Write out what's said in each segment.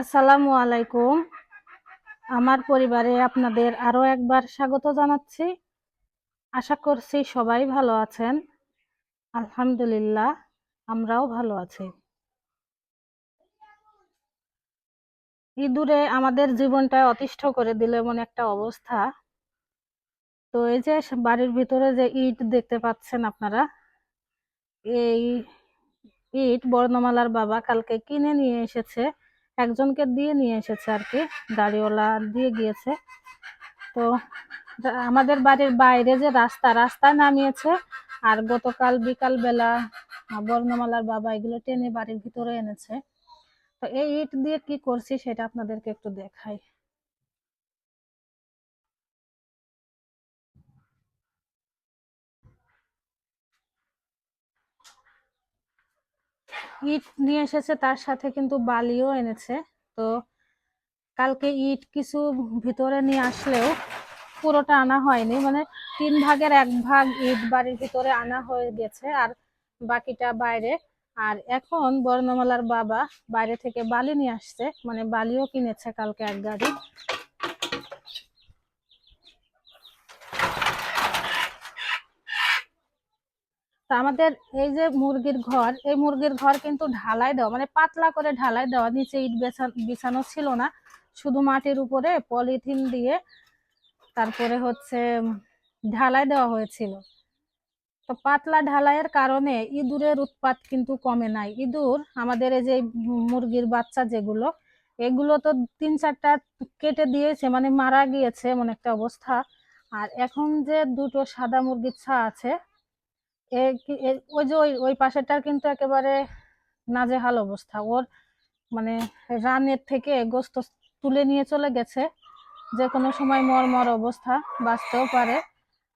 আসসালামু আলাইকুম। আমার পরিবারে আপনাদের আরও একবার স্বাগত জানাচ্ছি। আশা করছি সবাই ভালো আছেন। আলহামদুলিল্লাহ, আমরাও ভালো আছি। ইঁদুরে আমাদের জীবনটা অতিষ্ঠ করে দিল এমন একটা অবস্থা। তো এই যে বাড়ির ভিতরে যে ইট দেখতে পাচ্ছেন আপনারা, এই ইট বর্ণমালার বাবা কালকে কিনে নিয়ে এসেছে। একজনকে দিয়ে নিয়ে এসেছে আর কি, দাড়িওয়ালা দিয়ে গিয়েছে। তো আমাদের বাড়ির বাইরে যে রাস্তা, রাস্তায় নামিয়েছে আর গতকাল বিকাল বেলা বর্ণমালার বাবা এগুলো টেনে বাড়ির ভিতরে এনেছে। তো এই ইট দিয়ে কি করছি সেটা আপনাদেরকে একটু দেখাই। ইট নিয়ে এসেছে, তার সাথে কিন্তু বালিও এনেছে। তো কালকে ইট কিছু ভিতরে নিয়ে আসলেও পুরোটা আনা হয়নি। মানে তিন ভাগের এক ভাগ ইট বাড়ির ভিতরে আনা হয়ে গেছে আর বাকিটা বাইরে। আর এখন বর্ণমালার বাবা বাইরে থেকে বালি নিয়ে আসছে। মানে বালিও কিনেছে কালকে এক গাড়ি। তা আমাদের এই যে মুরগির ঘর, এই মুরগির ঘর কিন্তু ঢালাই দেওয়া মানে পাতলা করে ঢালাই দেওয়া, নিচে ইট বিছানো ছিল না। শুধু মাটির উপরে পলিথিন দিয়ে তারপরে হচ্ছে ঢালাই দেওয়া হয়েছিল। তো পাতলা ঢালাইয়ের কারণে ইঁদুরের উৎপাত কিন্তু কমে নাই। ইঁদুর, আমাদের এই যে মুরগির বাচ্চা যেগুলো, এগুলো তো তিন চারটা কেটে দিয়েছে মানে মারা গিয়েছে এমন একটা অবস্থা। আর এখন যে দুটো সাদা মুরগির ছা আছে ওই যে ওই ওই পাশেরটার কিন্তু একেবারে নাজেহাল অবস্থা। ওর মানে রানের থেকে গোস্ত তুলে নিয়ে চলে গেছে। যে কোনো সময় মর অবস্থা, বাঁচতেও পারে।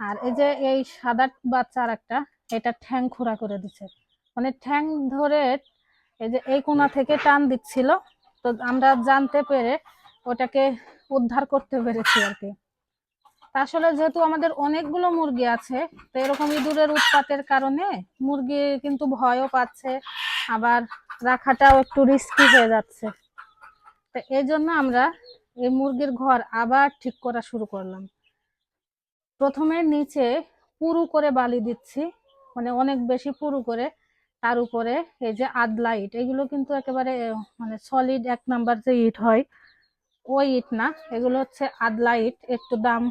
আর এই যে এই সাদা বাচ্চা আর একটা, এটা ঠ্যাং খোরা করে দিচ্ছে মানে ঠ্যাং ধরে এই যে এই কোনা থেকে টান দিচ্ছিল। তো আমরা জানতে পেরে ওটাকে উদ্ধার করতে পেরেছি আর কি। আসলে যেহেতু আমাদের অনেকগুলো মুরগি আছে, তো এরকম ইঁদুরের উৎপাতের কারণে মুরগি কিন্তু ভয়ও পাচ্ছে, আবার রাখাটাও একটু রিস্কি হয়ে যাচ্ছে। তো এই জন্য আমরা এই মুরগির ঘর আবার ঠিক করা শুরু করলাম। প্রথমে নিচে পুরু করে বালি দিচ্ছি মানে অনেক বেশি পুরু করে, তার উপরে এই যে আদলা ইট, এগুলো কিন্তু একেবারে মানে সলিড এক নাম্বার যে ইট হয়, ওই ইট না, এগুলো হচ্ছে আদলা ইট, একটু দাম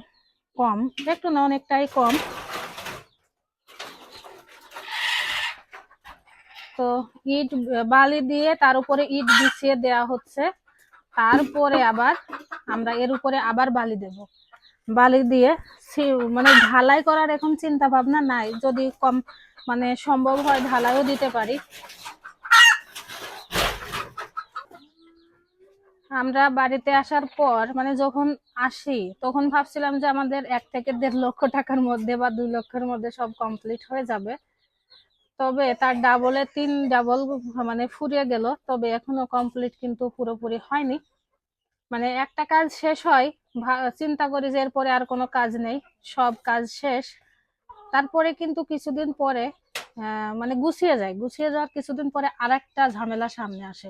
কম। একটু না অনেকটাই কম। তো ইট, বালি দিয়ে তার উপরে ইট বিছিয়ে দেয়া হচ্ছে। তারপরে আবার আমরা এর উপরে আবার বালি দেব। বালি দিয়ে মানে ঢালাই করার এখন চিন্তা ভাবনা নাই। যদি কম মানে সম্ভব হয় ঢালাইও দিতে পারি। আমরা বাড়িতে আসার পর মানে যখন আসি তখন ভাবছিলাম যে আমাদের এক থেকে দেড় লক্ষ টাকার মধ্যে বা দুই লক্ষের মধ্যে সব কমপ্লিট হয়ে যাবে। তবে তার ডাবলে তিন ডাবল মানে ফুরিয়ে গেল। তবে এখনও কমপ্লিট কিন্তু পুরোপুরি হয়নি। মানে একটা কাজ শেষ হয় চিন্তা করি যে এরপরে আর কোনো কাজ নেই। সব কাজ শেষ। তারপরে কিন্তু কিছুদিন পরে মানে গুছিয়ে যায়। গুছিয়ে যাওয়ার কিছুদিন পরে আর একটা ঝামেলা সামনে আসে।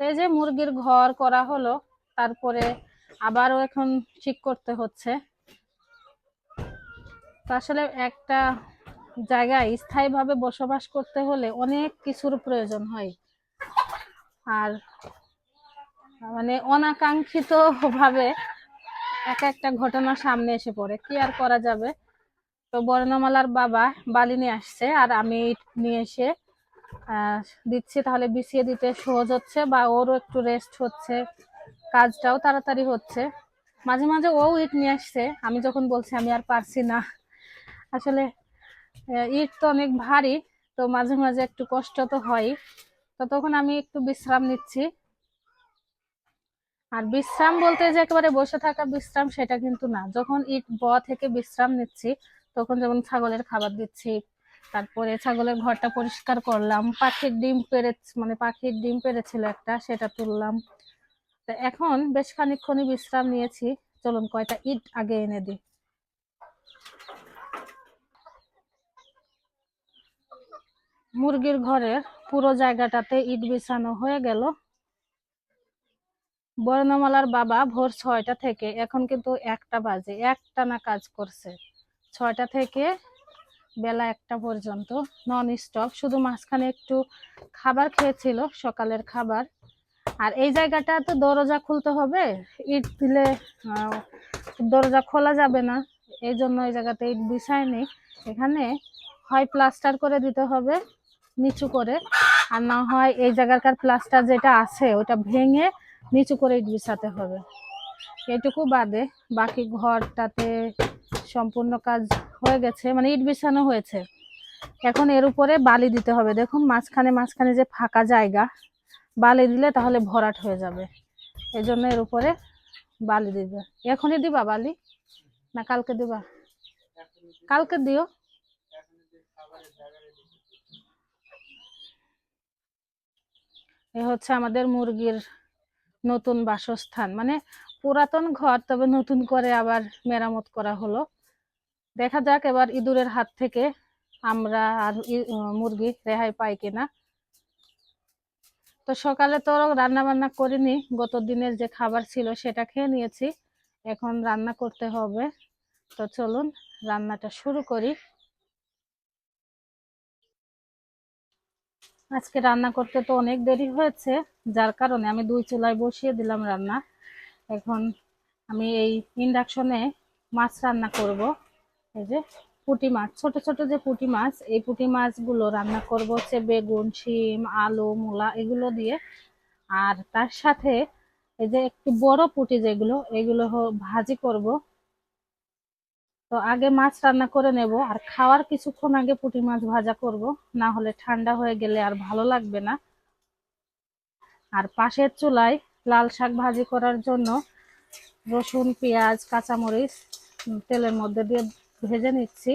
এই যে মুরগির ঘর করা হলো, তারপরে আবারও এখন ঠিক করতে হচ্ছে। আসলে একটা জায়গায় স্থায়ীভাবে বসবাস করতে হলে অনেক কিছুর প্রয়োজন হয়। আর মানে অনাকাঙ্ক্ষিত ভাবে এক একটা ঘটনা সামনে এসে পড়ে। কি আর করা যাবে? তো বর্ণমালার বাবা বালি নিয়ে আসছে আর আমি নিয়ে এসে দিচ্ছি। তাহলে বিছিয়ে দিতে সহজ হচ্ছে বা ওরও একটু রেস্ট হচ্ছে। কাজটাও তাড়াতাড়ি হচ্ছে। মাঝে মাঝে ও ইট নিয়ে আসছে। আমি যখন বলছি, আমি আর পারছি না। আসলে ইট তো অনেক ভারী, তো মাঝে মাঝে একটু কষ্ট তো হয়। তো তখন আমি একটু বিশ্রাম নিচ্ছি। আর বিশ্রাম বলতে যে একেবারে বসে থাকা বিশ্রাম সেটা কিন্তু না। যখন ইট ব থেকে বিশ্রাম নিচ্ছি, তখন যেমন ছাগলের খাবার দিচ্ছি, তারপরে ছাগলের ঘরটা পরিষ্কার করলাম, পাখির ডিম পেরে মানে পাখির ডিম পেরেছিল একটা, সেটা তুললাম। তো এখন বেশ খানিক্ষণই বিশ্রাম নিয়েছি। চলুন কয়টা ইট আগে এনে দিই। মুরগির ঘরের পুরো জায়গাটাতে ইট বিছানো হয়ে গেল। বর্ণমালার বাবা ভোর ছয়টা থেকে, এখন কিন্তু একটা বাজে একটা না কাজ করছে। ছয়টা থেকে বেলা একটা পর্যন্ত নন স্টপ শুধু মাঝখানে একটু খাবার খেয়েছিল, সকালের খাবার। আর এই জায়গাটা তো দরজা খুলতে হবে, ইট দিলে দরজা খোলা যাবে না, এই জন্য এই জায়গাতে ইট বিছায়নি এখানে হয় প্লাস্টার করে দিতে হবে, নিচু করে, আর না হয় এই জায়গাকার প্লাস্টার যেটা আছে, ওটা ভেঙে নিচু করে ইট বিছাতে হবে। এটুকু বাদে বাকি ঘরটাতে সম্পূর্ণ কাজ হয়ে গেছে মানে ইট বিছানো হয়েছে। এখন এর উপরে বালি দিতে হবে, দেখুন মাঝখানে মাঝখানে যে ফাঁকা জায়গা। বালি দিলে তাহলে ভরাট হয়ে যাবে। এই জন্য এর উপরে বালি দিবে। এখনই দিবা বালি? না কালকে দিবা? কালকে দিও। এ হচ্ছে আমাদের মুরগির নতুন বাসস্থান। মানে পুরাতন ঘর, তবে নতুন করে আবার মেরামত করা হলো। দেখা যাক এবার ইঁদুরের হাত থেকে আমরা আর মুরগি রেহাই পাই কিনা। তো সকালে তো রান্না বান্না করিনি গত দিনের যে খাবার ছিল সেটা খেয়ে নিয়েছি। এখন রান্না করতে হবে। তো চলুন, রান্নাটা শুরু করি। আজকে রান্না করতে তো অনেক দেরি হয়েছে, যার কারণে আমি দুই চুলায় বসিয়ে দিলাম রান্না। এখন আমি এই ইন্ডাকশনে মাছ রান্না করব। এই যে পুঁটি মাছ, ছোট ছোট যে পুঁটি মাছ, এই পুঁটি মাছগুলো রান্না করব হচ্ছে বেগুন, শিম, আলু, মূলা, এগুলো দিয়ে। আর তার সাথে এই যে একটু বড় পুঁটি যেগুলো, এগুলো ভাজি করব। তো আগে মাছ রান্না করে নেব, আর খাওয়ার কিছুক্ষণ আগে পুঁটি মাছ ভাজা করব, না হলে ঠান্ডা হয়ে গেলে আর ভালো লাগবে না। আর পাশের চুলায় লাল শাক ভাজি করার জন্য রসুন, পেঁয়াজ, কাঁচামরিচ তেলের মধ্যে দিয়ে ভেজে নিচ্ছি।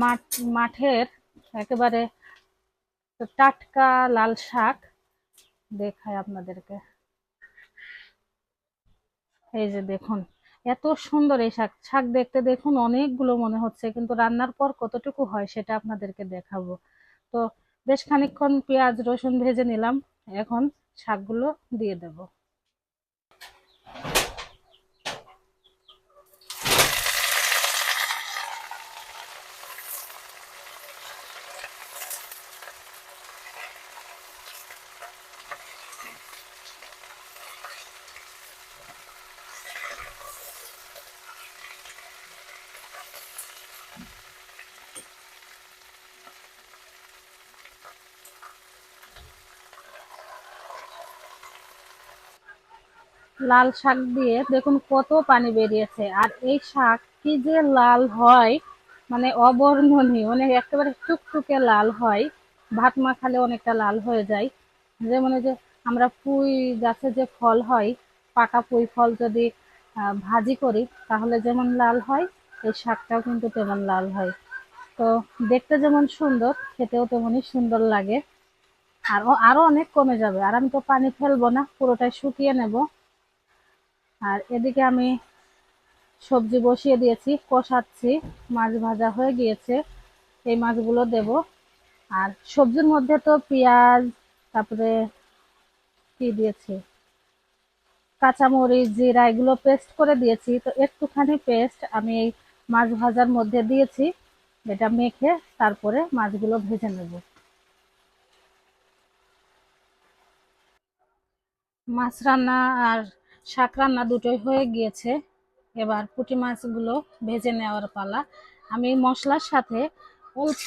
মাঠ, মাঠের একেবারে টাটকা লাল শাক দেখায় আপনাদেরকে। এই যে দেখুন, এত সুন্দর এই শাক। শাক দেখতে দেখুন, অনেকগুলো মনে হচ্ছে, কিন্তু রান্নার পর কতটুকু হয় সেটা আপনাদেরকে দেখাবো। তো বেশ খানিকক্ষণ পেঁয়াজ, রসুন ভেজে নিলাম, এখন শাকগুলো দিয়ে দেব। লাল শাক দিয়ে দেখুন কত পানি বেরিয়েছে। আর এই শাক কি যে লাল হয় মানে অবর্ণনীয় মানে একেবারে টুকটুকে লাল হয়। ভাত মাখালে অনেকটা লাল হয়ে যায়। যেমন যে আমরা পুঁই গাছে যে ফল হয়, পাকা পুঁই ফল যদি ভাজি করি, তাহলে যেমন লাল হয়, এই শাকটাও কিন্তু তেমন লাল হয়। তো দেখতে যেমন সুন্দর, খেতেও তেমনই সুন্দর লাগে। আর আরও অনেক কমে যাবে। আর আমি তো পানি ফেলব না, পুরোটাই শুকিয়ে নেব। আর এদিকে আমি সবজি বসিয়ে দিয়েছি, কষাচ্ছি, মাছ ভাজা হয়ে গিয়েছে। এই মাছগুলো দেব। আর সবজির মধ্যে তো পেঁয়াজ, তারপরে কি দিয়েছি? কাঁচামরিচ, জিরা, এগুলো পেস্ট করে দিয়েছি। তো একটুখানি পেস্ট আমি এই মাছ ভাজার মধ্যে দিয়েছি, এটা মেখে তারপরে মাছগুলো ভেজে নেব। মাছ রান্না আর শাক রান্না দুটোই হয়ে গিয়েছে। এবার পুঁটি মাছগুলো ভেজে নেওয়ার পালা। আমি মশলার সাথে অল্প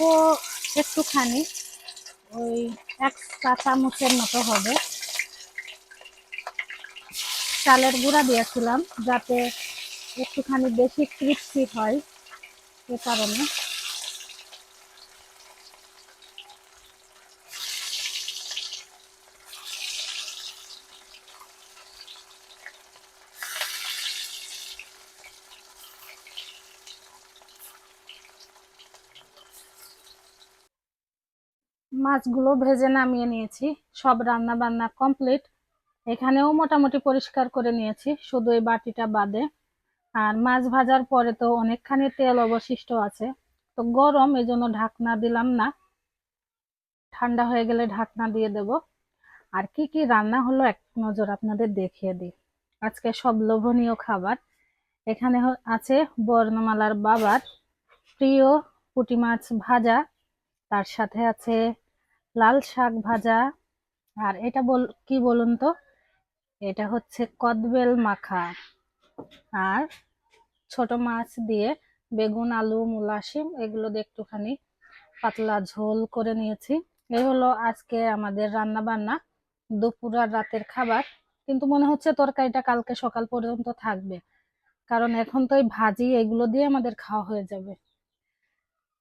একটুখানি ওই এক চা চামচের মতো হবে। চালের গুঁড়া দিয়েছিলাম যাতে একটুখানি বেশি ক্রিস্পি হয় এ কারণে। মাছগুলো ভেজে নামিয়ে নিয়েছি। সব রান্না বান্না কমপ্লিট। এখানেও মোটামুটি পরিষ্কার করে নিয়েছি, শুধু এই বাটিটা বাদে। আর মাছ ভাজার পরে তো অনেকখানি তেল অবশিষ্ট আছে। তো গরম এই জন্য ঢাকনা দিলাম না। ঠান্ডা হয়ে গেলে ঢাকনা দিয়ে দেব। আর কি কি রান্না হলো এক নজর আপনাদের দেখিয়ে দিই। আজকে সব লোভনীয় খাবার। এখানে আছে বর্ণমালার বাবার প্রিয় পুঁটি মাছ ভাজা। তার সাথে আছে লাল শাক ভাজা। আর এটা বল, কি বলুন তো? এটা হচ্ছে কদবেল মাখা। আর ছোট মাছ দিয়ে বেগুন, আলু, মূলা, শিম, এগুলো দিয়ে একটুখানি পাতলা ঝোল করে নিয়েছি। এই হলো আজকে আমাদের রান্না বান্না দুপুর আর রাতের খাবার। কিন্তু মনে হচ্ছে তরকারিটা কালকে সকাল পর্যন্ত থাকবে। কারণ এখন তো এই ভাজি এগুলো দিয়ে আমাদের খাওয়া হয়ে যাবে।